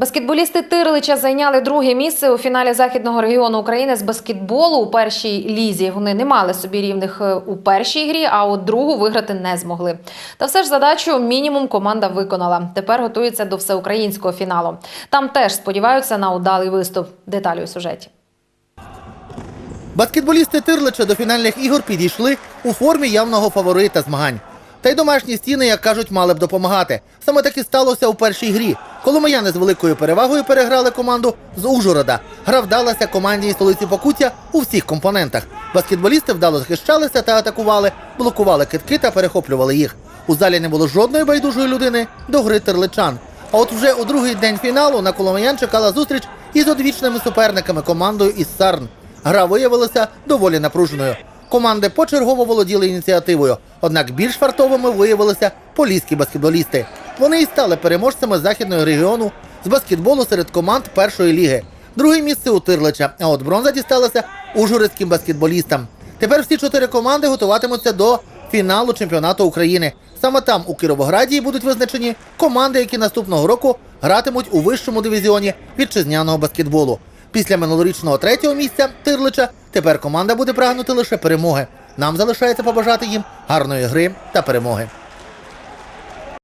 Баскетболісти Тирлича зайняли друге місце у фіналі західного регіону України з баскетболу у першій лізі. Вони не мали собі рівних е, у першій грі, а от другу виграти не змогли. Та все ж задачу мінімум команда виконала. Тепер готується до всеукраїнського фіналу. Там теж сподіваються на удалий виступ. Деталі у сюжеті. Баскетболісти Тирлича до фінальних ігор підійшли у формі явного фаворита змагань. Та й домашні стіни, як кажуть, мали б допомагати. Саме так і сталося у першій грі. Коломияни з великою перевагою переграли команду з Ужгорода. Гра вдалася командній столиці Покуття у всіх компонентах. Баскетболісти вдало захищалися та атакували, блокували китки та перехоплювали їх. У залі не було жодної байдужої людини до гри тирличан. А от вже у другий день фіналу на Коломиян чекала зустріч із одвічними суперниками командою із Сарн. Гра виявилася доволі напруженою. Команди почергово володіли ініціативою, однак більш фартовими виявилися поліські баскетболісти. Вони і стали переможцями західного регіону з баскетболу серед команд першої ліги. Друге місце у Тирлича, а от бронза дісталася ужгородським баскетболістам. Тепер всі чотири команди готуватимуться до фіналу чемпіонату України. Саме там, у Кіровограді, будуть визначені команди, які наступного року гратимуть у вищому дивізіоні вітчизняного баскетболу. Після минулорічного третього місця Тирлича тепер команда буде прагнути лише перемоги. Нам залишається побажати їм гарної гри та перемоги.